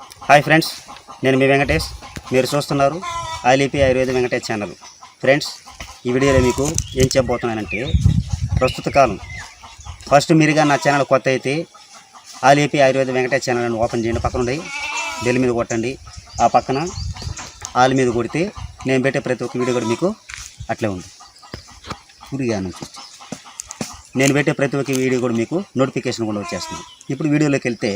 Hi friends నేను మీ వెంకటేష్. మీరు చూస్తున్నారు ఆలిపి ఆయుర్వేద వెంకటేష్ ఛానల్. ఫ్రెండ్స్ ఈ వీడియోలో మీకు ఏం చెప్పబోతున్నానంటే ప్రస్తుత కాలం. ఫస్ట్ మీరుగా నా ఛానల్ కొత్త అయితే ఆలిపి ఆయుర్వేద వెంకటేష్ ఛానల్ ఓపెన్ చేయండి. పక్కన ఉండి బెల్ మీద కొట్టండి. ఆ పక్కన ఆల్ మీద కొడితే నేను పెట్టే ప్రతి ఒక్క వీడియో కూడా మీకు అట్లే ఉంది. పురిగా నుంచి నేను పెట్టే ప్రతి ఒక్క వీడియో కూడా మీకు నోటిఫికేషన్ కూడా వచ్చేస్తుంది. ఇప్పుడు వీడియోలోకి వెళ్తే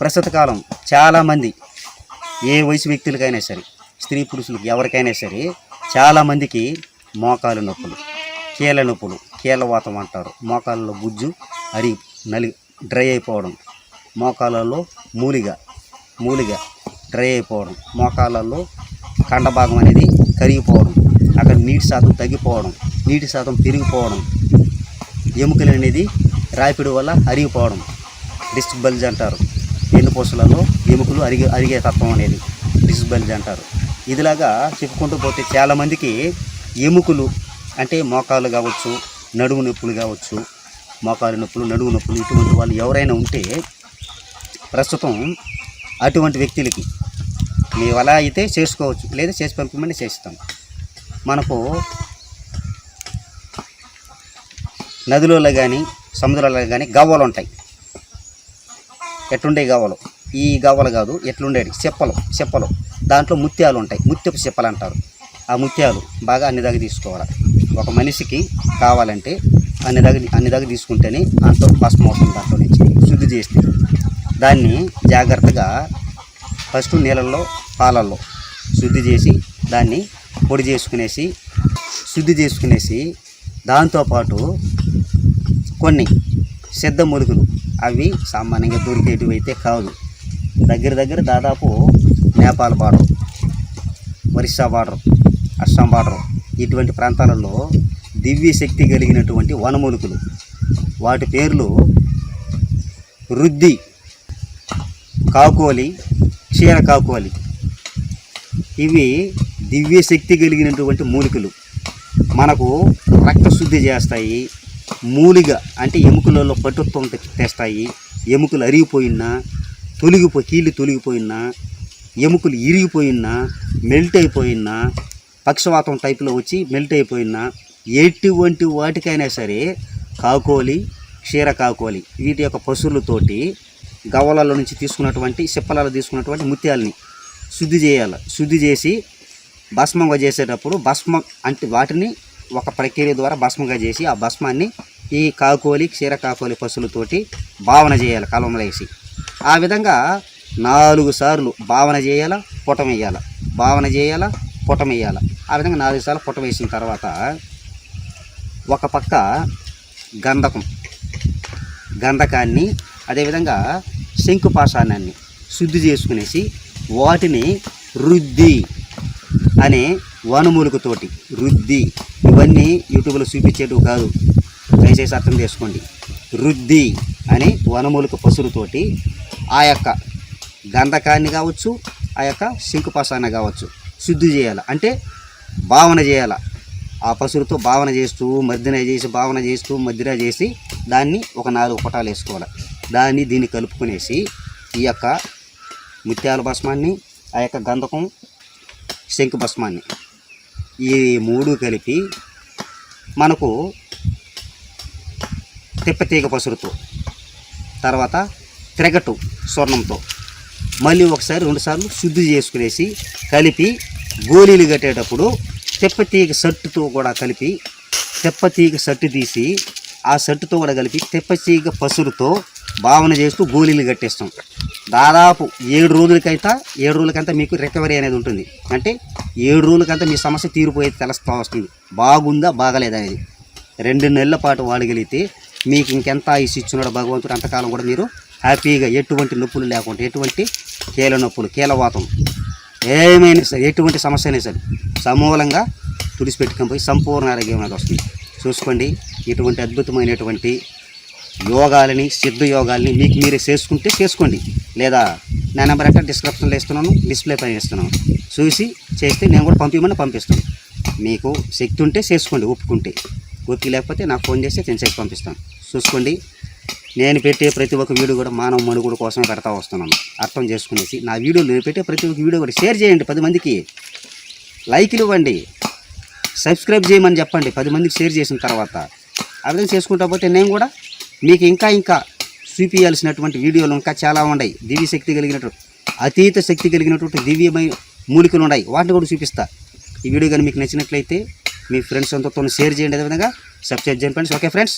ప్రస్తుత కాలం చాలామంది ఏ వయసు వ్యక్తులకైనా సరే స్త్రీ పురుషులకు ఎవరికైనా సరే చాలామందికి మోకాలు నొప్పులు కీళ్ళ నొప్పులు కీళ్ళవాతం అంటారు. మోకాళ్ళలో గుజ్జు అరి నలి డ్రై అయిపోవడం మోకాళ్ళలో మూలిగా మూలిగా డ్రై అయిపోవడం మోకాళ్ళలో కండభాగం అనేది కరిగిపోవడం అక్కడ నీటి శాతం తగ్గిపోవడం నీటి శాతం పెరిగిపోవడం ఎముకలు అనేది రాపిడి వల్ల అరిగిపోవడం డిస్క్ బల్జ్ అంటారు. ఎన్నుపూసలలో ఎముకలు అరిగే అరిగే తత్వం అనేది డిస్క్ అంటారు. ఇదిలాగా చెప్పుకుంటూ పోతే చాలామందికి ఎముకలు అంటే మోకాలు కావచ్చు నడుము నొప్పులు కావచ్చు మోకాలు నొప్పులు నడుము నొప్పులు ఇటువంటి వాళ్ళు ఎవరైనా ఉంటే ప్రస్తుతం అటువంటి వ్యక్తులకి మేము అలా అయితే చేసుకోవచ్చు లేదా చేసి పంపమని చేస్తాం. మనకు నదులలో కానీ సముద్రాలలో కానీ గవ్వలు ఉంటాయి. ఎట్లుండే గవ్వలు? ఈ గవ్వలు కాదు ఎట్లుండేవి చెప్పలు చెప్పలు. దాంట్లో ముత్యాలు ఉంటాయి. ముత్యపు చెప్పలు అంటారు. ఆ ముత్యాలు బాగా అన్ని దగ్గర తీసుకోవాలి. ఒక మనిషికి కావాలంటే అన్ని దగ్గర అన్ని దగ్గర తీసుకుంటేనే అంత భస్మం అవుతుంది దాంట్లో నుంచి. శుద్ధి చేస్తే. దాన్ని జాగ్రత్తగా ఫస్ట్ నీళ్ళల్లో పాలల్లో శుద్ధి చేసి దాన్ని పొడి చేసుకునేసి శుద్ధి చేసుకునేసి దాంతోపాటు కొన్ని సిద్ధ మురుగులు అవి సామాన్యంగా దొరికేటివి అయితే కాదు. దగ్గర దగ్గర దాదాపు Nepal border Orissa border Assam border ఇటువంటి ప్రాంతాలలో దివ్య శక్తి కలిగినటువంటి వనమూలికలు. వాటి పేర్లు రుద్ది కాకోలి క్షీర కాకోలి ఇవి దివ్య శక్తి కలిగినటువంటి మూలికలు. మనకు రక్తశుద్ధి చేస్తాయి మూలిగా అంటే ఎముకలలో పటుత్వం తెస్తాయి. ఎముకలు అరిగిపోయినా తొలగిపో కీళ్ళు తొలగిపోయినా ఎముకలు ఇరిగిపోయినా మెల్ట్ అయిపోయినా పక్షవాతం టైపులో వచ్చి మెల్ట్ అయిపోయినా ఎటువంటి వాటికైనా సరే కాకోలి క్షీర కాకోలి వీటి యొక్క పశువులతోటి గవ్వలలో నుంచి తీసుకున్నటువంటి సిప్పలలో తీసుకున్నటువంటి ముత్యాలని శుద్ధి చేయాలి. శుద్ధి చేసి భస్మంగా చేసేటప్పుడు భస్మం అంటే వాటిని ఒక ప్రక్రియ ద్వారా భస్మంగా చేసి ఆ భస్మాన్ని ఈ కాకోలి క్షీర కాకోలి పశువులతోటి భావన చేయాలి కలంలో వేసి. ఆ విధంగా నాలుగు సార్లు భావన చేయాల పుటం వేయాల? భావన చేయాల పుటం వేయాల? ఆ విధంగా నాలుగు సార్లు పుటం వేసిన తర్వాత ఒక పక్క గంధకం గంధకాన్ని అదేవిధంగా శంకుపాషాణాన్ని శుద్ధి చేసుకునేసి వాటిని రుద్ది అనే వనమూలికతోటి రుద్ది. ఇవన్నీ యూట్యూబ్లో చూపించేటివి కాదు. దయచేసి అర్థం చేసుకోండి. రుద్ది అని వనమూలిక పసురుతోటి ఆ యొక్క గంధకాన్ని కావచ్చు ఆ యొక్క శంకుపాసాన్ని కావచ్చు శుద్ధి చేయాలి. అంటే భావన చేయాలి. ఆ పసురుతో భావన చేస్తూ మర్దిన చేసి భావన చేస్తూ మద్దిన చేసి దాన్ని ఒక నాలుగు పొటాలు వేసుకోవాలి. దాన్ని దీన్ని కలుపుకునేసి ఈ యొక్క ముత్యాల భస్మాన్ని ఆ యొక్క గంధకం శంకు భస్మాన్ని ఈ మూడు కలిపి మనకు తిప్పతీగ పసురుతో తర్వాత త్రెగటు స్వర్ణంతో. మళ్ళీ ఒకసారి రెండుసార్లు శుద్ధి చేసుకునేసి కలిపి గోళీలు కట్టేటప్పుడు తెప్పతీగ సట్టుతో కూడా కలిపి తెప్పతీగ సట్టు తీసి ఆ సట్టుతో కూడా కలిపి తెప్పతీగ పసురుతో భావన చేస్తూ గోళీలు కట్టేస్తాం. దాదాపు ఏడు రోజులకైతే ఏడు రోజులకంతా మీకు రికవరీ అనేది ఉంటుంది. అంటే ఏడు రోజులకంతా మీ సమస్య తీరిపోయేది తెలుస్తూ వస్తుంది. బాగుందా బాగలేదా అనేది. రెండు నెలల పాటు వాడగలిగితే మీకు ఇంకెంత ఆయుష్ ఇచ్చినాడు భగవంతుడు అంతకాలం కూడా మీరు హ్యాపీగా ఎటువంటి నొప్పులు లేకుండా ఎటువంటి కీల నొప్పులు కీలవాతం ఏమైనా సరే ఎటువంటి సమస్య అయినా సరే సమూలంగా తుడిచిపెట్టుకొని పోయి సంపూర్ణ ఆరోగ్యం అనేది వస్తుంది. చూసుకోండి ఇటువంటి అద్భుతమైనటువంటి యోగాలని సిద్ధ యోగాలని మీకు మీరే చేసుకుంటే చేసుకోండి. లేదా నా నెంబర్ అంటే డిస్క్రిప్షన్లో ఇస్తున్నాను డిస్ప్లే పైన ఇస్తున్నాను చూసి చేస్తే నేను కూడా పంపించమని పంపిస్తాను. మీకు శక్తి ఉంటే చేసుకోండి ఒప్పుకుంటే. ఓపిక లేకపోతే నాకు ఫోన్ చేస్తే నేను చేసి పంపిస్తాను. చూసుకోండి. నేను పెట్టే ప్రతి ఒక్క వీడియో కూడా మానవ మనుగుడు కోసమే పెడతా వస్తున్నాను. అర్థం చేసుకునేసి నా వీడియోలు నేను పెట్టే ప్రతి ఒక్క వీడియో కూడా షేర్ చేయండి పది మందికి. లైక్లు ఇవ్వండి. సబ్స్క్రైబ్ చేయమని చెప్పండి. పది మందికి షేర్ చేసిన తర్వాత. అర్థం చేసుకుంటా పోతే నేను కూడా మీకు ఇంకా ఇంకా చూపించాల్సినటువంటి వీడియోలు ఇంకా చాలా ఉన్నాయి. దివ్య శక్తి కలిగినటువంటి అతీత శక్తి కలిగినటువంటి దివ్యమైన మూలికలు ఉన్నాయి. వాటిని కూడా చూపిస్తా. ఈ వీడియో కానీ మీకు నచ్చినట్లయితే మీ ఫ్రెండ్స్ అంతతో షేర్ చేయండి. అదేవిధంగా సబ్స్క్రైబ్ చేయండి ఫ్రెండ్స్. Okay friends.